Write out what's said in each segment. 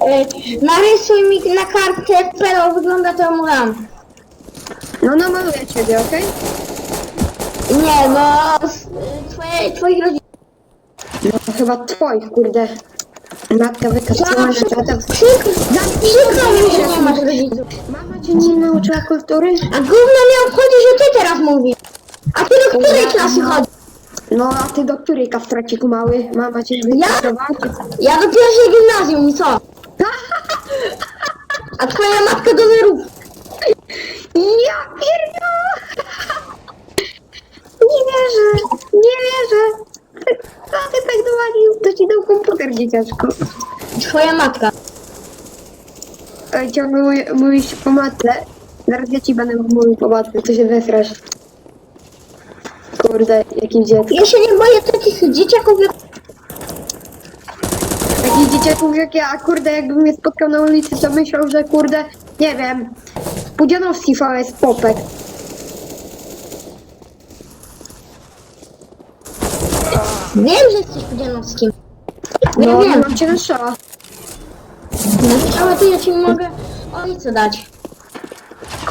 E, narysuj mi na kartce, jak pedał wygląda, to mu dam. No namaluję ciebie, okej? Nie, no, s- twoje, twoich rodziców. No chyba twoich, kurde. Matka wykaczała na Przykro, tatę. przykro mi, że nie masz rodziców. Mama cię nie nauczyła kultury? A gówno mnie obchodzi, że ty teraz mówisz. A ty do której klasy chodzisz? No a ty do której kaftraciku mały? Mama cię wykaczała? Ja do pierwszej gimnazjum i co? A twoja matka do wyrób. Ja pierdolę! Nie wierzę, nie wierzę. A ty tak dowalił, to ci dał komputer, dzieciaczku. Twoja matka. Ej, ciągle mówi- mówisz po matce. Zaraz ja ci będę mówił po matce, to się zesrasz. Kurde, jakim dzieckiem. Ja się nie boję takich dzieciaków jak... Jak ja, a kurde, jakbym mnie spotkał na ulicy, to myślał, że kurde, nie wiem, Pudzianowski VS Popek. Wiem, że jesteś Pudzianowskim. No, Ja wiem. mam cię na strzała. No, ale to ja ci mogę ojcu dać.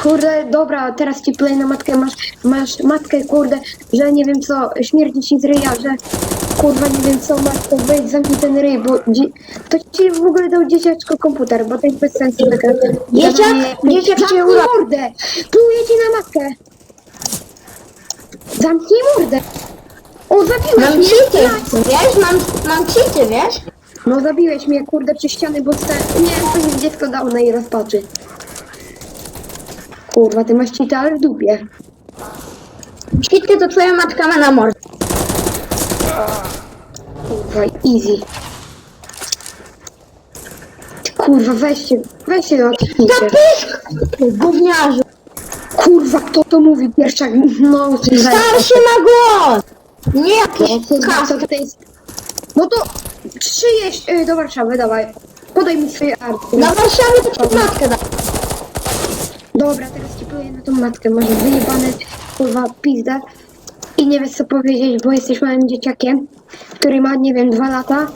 Kurde, dobra, teraz ci play na matkę, masz, masz matkę, kurde, że nie wiem co, śmierdzi ci z ryja, że kurwa nie wiem co, matko, wejdź, zamknij ten ryj, bo dzi- to ci w ogóle dał dzieciaczko komputer, bo to jest bez sensu. Taka, Dzieciak? Dzieciak cię Zamknij ura- mordę, pluję ci na matkę. Zamknij mordę. O, zabiłeś Mam mnie. cheaty, wiesz? Mam, mam cheaty, wiesz? No zabiłeś mnie, kurde, przy ściany, bo sta... nie wiem, co mi dziecko dało na jej rozpaczy. Kurwa, ty masz cheaty, ale w dupie. Cheaty to twoja matka ma na mordę. Kurwa, easy. Kurwa, weź się, weź się pysk! Gówniarzu. Kurwa, kto to mówi? Pierwsza, no, Starszy ma głos! Nie jakiś kas. co to jest? No to przyjeźdź y, do Warszawy, dawaj. Podaj mi swoje arty. Na Warszawie to ci matkę da. Dobra, teraz ci powiem na tą matkę. Masz wyjebane, kurwa, pizdę. I nie wiesz co powiedzieć, bo jesteś małym dzieciakiem, który ma, nie wiem, dwa lata.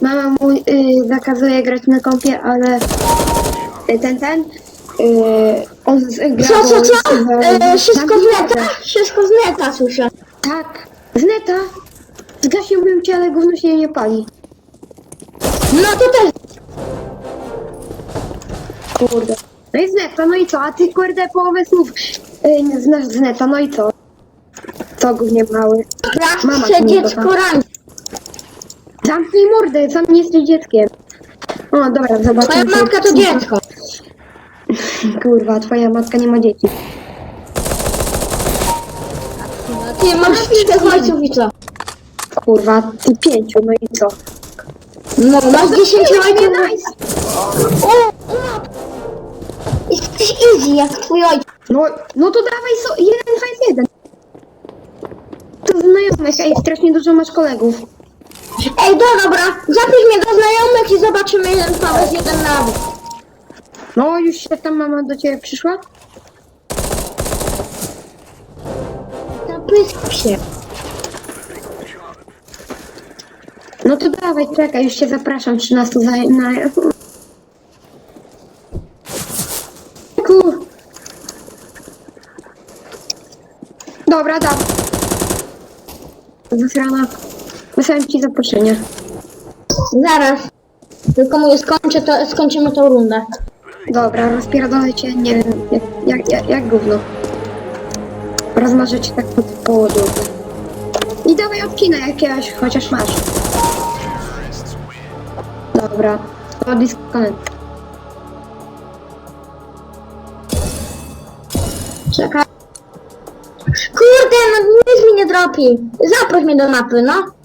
Mama mu y, zakazuje grać na kompie, ale ten, ten, y, on gra Co, co, co? E, wszystko z neta? Wszystko z neta, słyszę. Tak, z neta. Zgasiłbym cię, ale gówno się nie pali. No to też. Kurde. No i z neta, no i co? A ty kurde połowę słów y, znasz z neta, no i co? Co głównie mały? Mama nie dziecko rangi. Zamknij mordę, sam nie jesteś dzieckiem. O, dobra, zobaczymy. Twoja co- matka to dziecko. Kurwa, twoja matka nie ma dzieci. Ty masz czterech ojców i co? Kurwa, ty pięciu, no i co? No, masz dziesięciu Nie, ojców. O, o. Jesteś easy jak twój ojciec. No, no to dawaj so, jeden znajomych, ej, strasznie dużo masz kolegów. Ej, do, dobra, zapisz mnie do znajomych i zobaczymy jeden PWS, jeden na bok. No, już się tam mama do ciebie przyszła? Zapysk się. No to dawaj, czekaj, już się zapraszam 13 za... na... Dobra, dawaj. Zasrana. Wysłałem ci zaproszenie. Zaraz. Tylko mówię, skończę to, skończymy tą rundę. Dobra, rozpierdolę cię, nie wiem, jak, jak, jak, jak gówno. Rozmarzę cię tak pod połodu. I dawaj odkina jakiegoś, chociaż masz. Dobra, to disconnect. Czekaj. Dropi. Zaproś mnie do mapy, no.